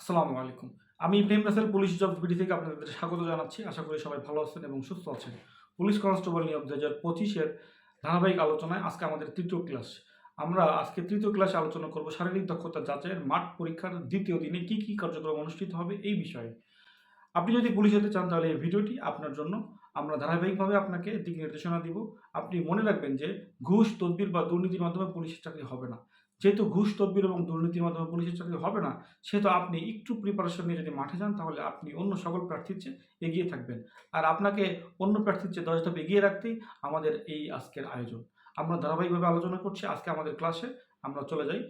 আসসালামু আলাইকুম। আমি Ibrahim Rasel, police job BD থেকে আপনাদের স্বাগত জানাচ্ছি। আশা করি সবাই ভালো আছেন এবং সুস্থ আছেন। পুলিশ কনস্টেবল নিয়োগ দু হাজার পঁচিশের ধারাবাহিক আলোচনায় আজকে আমাদের তৃতীয় ক্লাস। আমরা আজকে তৃতীয় ক্লাসে আলোচনা করব শারীরিক দক্ষতা যাচাইয়ের মাঠ পরীক্ষার দ্বিতীয় দিনে কি কি কার্যক্রম অনুষ্ঠিত হবে এই বিষয়ে। আপনি যদি পুলিশ হতে চান তাহলে এই ভিডিওটি আপনার জন্য আমরা ধারাবাহিকভাবে আপনাকে দিক নির্দেশনা দিব। আপনি মনে রাখবেন যে ঘুষ, তদবির বা দুর্নীতির মাধ্যমে পুলিশের চাকরি হবে না। যেহেতু ঘুষ, তদবির এবং দুর্নীতির মাধ্যমে পুলিশের চাকরি হবে না, সেহেতু আপনি একটু প্রিপারেশন নিয়ে যদি মাঠে যান, তাহলে আপনি অন্য সকল প্রার্থীর চেয়ে এগিয়ে থাকবেন। আর আপনাকে অন্য প্রার্থীর চেয়ে দশ ধাপ এগিয়ে রাখতেই আমাদের এই আজকের আয়োজন। আমরা ধারাবাহিকভাবে আলোচনা করছি, আজকে আমাদের ক্লাসে আমরা চলে যাই।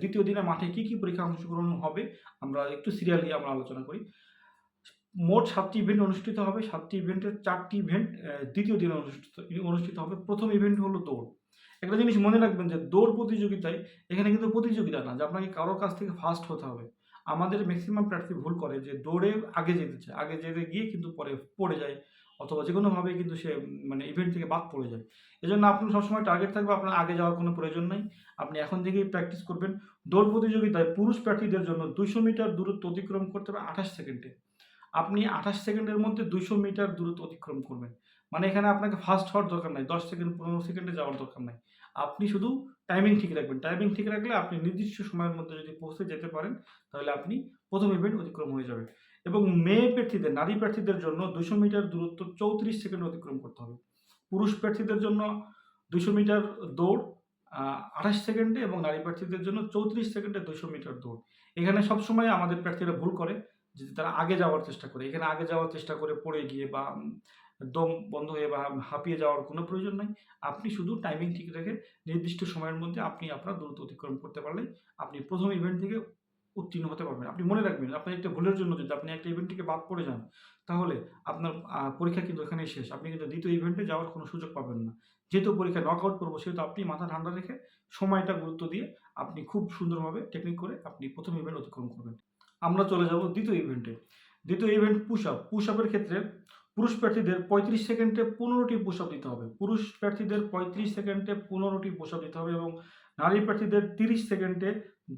দ্বিতীয় দিনে মাঠে কি কি পরীক্ষা অংশগ্রহণ হবে, আমরা একটু সিরিয়ালি আমরা আলোচনা করি। মোট সাতটি ইভেন্ট অনুষ্ঠিত হবে, সাতটি ইভেন্টের চারটি ইভেন্ট দ্বিতীয় দিনে অনুষ্ঠিত অনুষ্ঠিত হবে। প্রথম ইভেন্ট হলো দৌড়। একটা জিনিস মনে রাখবেন যে দৌড় প্রতিযোগিতায় এখানে কিন্তু প্রতিযোগিতা না, যে আপনাকে কারোর কাছ থেকে ফার্স্ট হতে হবে। আমাদের ম্যাক্সিমাম প্রার্থী ভুল করে যে দৌড়ে আগে যেতে চায়, আগে যেতে গিয়ে কিন্তু পরে পড়ে যায় অথবা যে কোনোভাবে কিন্তু সে মানে ইভেন্ট থেকে বাদ পড়ে যায়। এজন্য আপনার সবসময় টার্গেট থাকবে, আপনার আগে যাওয়ার কোনো প্রয়োজন নেই। আপনি এখন থেকেই প্র্যাকটিস করবেন। দৌড় প্রতিযোগিতায় পুরুষ প্রার্থীদের জন্য দুশো মিটার দূরত্ব অতিক্রম করতে হবে আঠাশ সেকেন্ডে। আপনি আঠাশ সেকেন্ডের মধ্যে দুশো মিটার দূরত্ব অতিক্রম করবেন। মানে এখানে আপনাকে ফার্স্ট হওয়ার দরকার নাই, দশ সেকেন্ড, পনেরো সেকেন্ডে যাওয়ার দরকার নাই। আপনি শুধু টাইমিং ঠিক রাখবেন। টাইমিং ঠিক রাখলে আপনি নির্দিষ্ট সময়ের মধ্যে যদি পৌঁছে যেতে পারেন, তাহলে আপনি প্রথম ইভেন্ট অতিক্রম হয়ে যাবে। এবং মেয়ে প্রার্থীদের, নারী প্রার্থীদের জন্য দুশো মিটার দূরত্ব চৌত্রিশ সেকেন্ড অতিক্রম করতে হবে। পুরুষ প্রার্থীদের জন্য দুশো মিটার দৌড় আঠাশ সেকেন্ডে এবং নারী প্রার্থীদের জন্য চৌত্রিশ সেকেন্ডে দুশো মিটার দৌড়। এখানে সবসময় আমাদের প্রার্থীরা ভুল করে যে তারা আগে যাওয়ার চেষ্টা করে। এখানে আগে যাওয়ার চেষ্টা করে পড়ে গিয়ে বা দম বন্ধ হয়ে বা হাঁপিয়ে যাওয়ার কোনো প্রয়োজন নাই। আপনি শুধু টাইমিং ঠিক রেখে নির্দিষ্ট সময়ের মধ্যে আপনি আপনার দূরত্ব অতিক্রম করতে পারলে আপনি প্রথম ইভেন্ট থেকে উত্তীর্ণ হতে পারবেন। আপনি মনে রাখবেন আপনার একটা ভুলের জন্য যদি আপনি একটা ইভেন্ট থেকে বাদ পড়ে যান, তাহলে আপনার পরীক্ষা কিন্তু এখানেই শেষ। আপনি কিন্তু দ্বিতীয় ইভেন্টে যাওয়ার কোনো সুযোগ পাবেন না। যেহেতু পরীক্ষা নক আউট করব, সেহেতু আপনি মাথা ঠান্ডা রেখে সময়টা গুরুত্ব দিয়ে আপনি খুব সুন্দরভাবে টেকনিক করে আপনি প্রথম ইভেন্ট অতিক্রম করবেন। আমরা চলে যাব দ্বিতীয় ইভেন্টে দ্বিতীয় ইভেন্ট পুশ আপ পুশ আপের ক্ষেত্রে পুরুষ প্রার্থীদের পঁয়ত্রিশ সেকেন্ডে পনেরোটি পুশ দিতে হবে। পুরুষ প্রার্থীদের পঁয়ত্রিশ সেকেন্ডে পনেরোটি পুশ দিতে হবে এবং নারী প্রার্থীদের তিরিশ সেকেন্ডে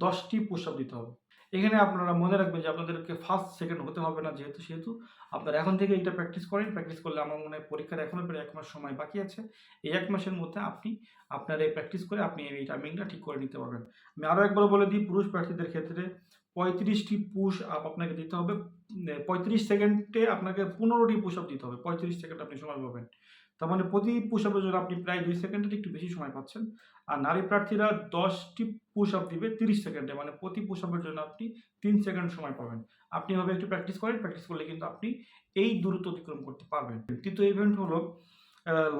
দশটি পুশ দিতে হবে। এখানে আপনারা মনে রাখবেন যে আপনাদেরকে ফার্স্ট সেকেন্ড হতে হবে না যেহেতু, সেহেতু আপনারা এখন থেকে এটা প্র্যাকটিস করেন। প্র্যাকটিস করলে আমার মনে হয় পরীক্ষার এখনও প্রায় এক মাস সময় বাকি আছে। এই এক মাসের মধ্যে আপনি, আপনার এই প্র্যাকটিস করে আপনি এই টাইমিংটা ঠিক করে নিতে পারবেন। আমি আরও একবার বলে দিই, পুরুষ প্রার্থীদের ক্ষেত্রে পঁয়ত্রিশটি পুশ আপ আপনাকে দিতে হবে। পঁয়ত্রিশ সেকেন্ডে আপনাকে পনেরোটি পুশ আপ দিতে হবে। পঁয়ত্রিশ সেকেন্ড আপনি সময় পাবেন। তার মানে প্রতি পুশ আপের জন্য আপনি প্রায় দুই সেকেন্ডের একটু বেশি সময় পাচ্ছেন। আর নারী প্রার্থীরা দশটি পুশ আপ দিবে তিরিশ সেকেন্ডে। মানে প্রতি পুশ আপের জন্য আপনি তিন সেকেন্ড সময় পাবেন। আপনি এভাবে একটু প্র্যাকটিস করেন। প্র্যাকটিস করলে কিন্তু আপনি এই দূরত্ব অতিক্রম করতে পারবেন। তৃতীয় ইভেন্ট হলো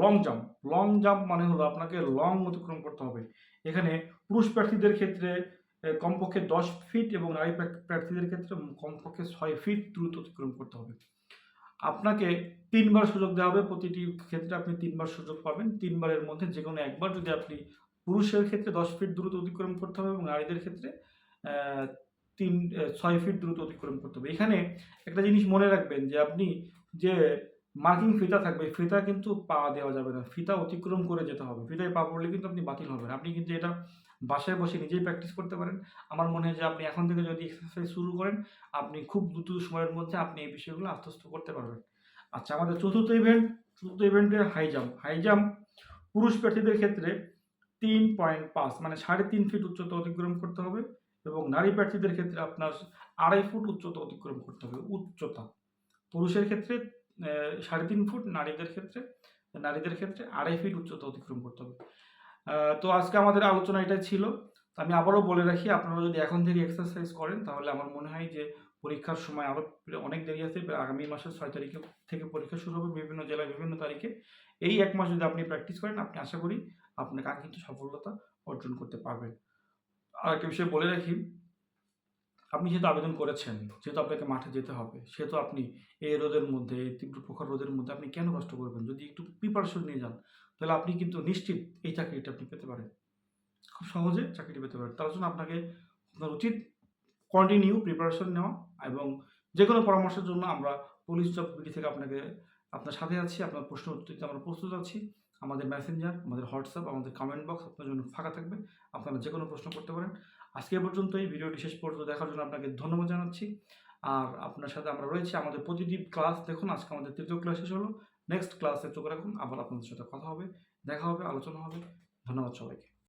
লং জাম্প লং জাম্প মানে হলো আপনাকে লং অতিক্রম করতে হবে। এখানে পুরুষ প্রার্থীদের ক্ষেত্রে কমপক্ষে দশ ফিট এবং নারী প্রার্থীদের ক্ষেত্রে কমপক্ষে ছয় ফিট দ্রুত অতিক্রম করতে হবে। আপনাকে তিনবার সুযোগ দেওয়া হবে, প্রতিটি ক্ষেত্রে আপনি তিনবার সুযোগ পাবেন। তিনবারের মধ্যে যে কোনো একবার যদি আপনি পুরুষের ক্ষেত্রে দশ ফিট দ্রুত অতিক্রম করতে হবে এবং নারীদের ক্ষেত্রে তিন ছয় ফিট দ্রুত অতিক্রম করতে হবে। এখানে একটা জিনিস মনে রাখবেন যে আপনি যে মার্কিং ফিতা থাকবে, ফিতা কিন্তু পা দেওয়া যাবে না, ফিতা অতিক্রম করে যেতে হবে, ফিতায় পা পড়লে কিন্তু আপনি বাতিল হবেন, আপনি কিন্তু এটা বাসায় বসে নিজেই প্র্যাকটিস করতে পারেন, আমার মনে হয় যে আপনি এখন থেকে যদি এক্সারসাইজ শুরু করেন, আপনি খুব দ্রুত সময়ের মধ্যে আপনি এই বিষয়গুলো আত্মস্থ করতে পারবেন। আচ্ছা আমাদের চতুর্থ ইভেন্ট চতুর্থ ইভেন্টে হাই জাম্প হাই জাম্প পুরুষ প্রার্থীদের ক্ষেত্রে তিন পয়েন্ট পাঁচ মানে সাড়ে তিন ফিট উচ্চতা অতিক্রম করতে হবে এবং নারী প্রার্থীদের ক্ষেত্রে আপনার আড়াই ফুট উচ্চতা অতিক্রম করতে হবে, উচ্চতা। পুরুষের ক্ষেত্রে সাড়ে তিন ফুট নারীদের ক্ষেত্রে নারীদের ক্ষেত্রে আড়াই ফিট উচ্চতা অতিক্রম করতে হবে। তো আজকে আমাদের আলোচনা এটাই ছিল। আমি আবারও বলে রাখি, আপনারা যদি এখন থেকে এক্সারসাইজ করেন, তাহলে আমার মনে হয় যে পরীক্ষার সময় আরও অনেক দেরি আছে। আগামী মাসের ছয় তারিখে থেকে পরীক্ষা শুরু হবে, বিভিন্ন জেলায় বিভিন্ন তারিখে। এই এক মাস যদি আপনি প্র্যাকটিস করেন, আপনি আশা করি আপনার কাঙ্ক্ষিত সফলতা অর্জন করতে পারবেন। আর একটা বিষয় বলে রাখি আপনি যেহেতু আবেদন করেছেন, যেহেতু আপনাকে মাঠে যেতে হবে, সেহেতু আপনি এই রোদের মধ্যে, এই তীব্র প্রখর রোদের মধ্যে আপনি কেন কষ্ট করবেন? যদি একটু প্রিপারেশন নিয়ে যান, তাহলে আপনি কিন্তু নিশ্চিত এই চাকরিটা আপনি পেতে পারেন। খুব সহজে চাকরিটি পেতে পারেন। তার জন্য আপনাকে আপনার উচিত কন্টিনিউ প্রিপারেশন নেওয়া এবং যে কোনো পরামর্শের জন্য আমরা পুলিশ জব বিডি থেকে আপনাকে, আপনার সাথে আছি, আপনার প্রশ্ন উত্তর আমরা প্রস্তুত আছি। আমাদের মেসেঞ্জার আমাদের হোয়াটসঅ্যাপ আমাদের কমেন্ট বক্স আপনার জন্য ফাঁকা থাকবে। আপনারা যে কোনো প্রশ্ন করতে পারেন। আজকে পর্যন্ত এই ভিডিওটি শেষ পর্যন্ত দেখার জন্য আপনাকে ধন্যবাদ জানাচ্ছি। আর আপনার সাথে আমরা রয়েছি আমাদের প্রতিটি ক্লাস। দেখুন, আজকে আমাদের তৃতীয় ক্লাস শেষ হলো। নেক্সট ক্লাসে চোখ রাখুন। আবার আপনাদের সাথে কথা হবে, দেখা হবে, আলোচনা হবে। ধন্যবাদ সবাইকে।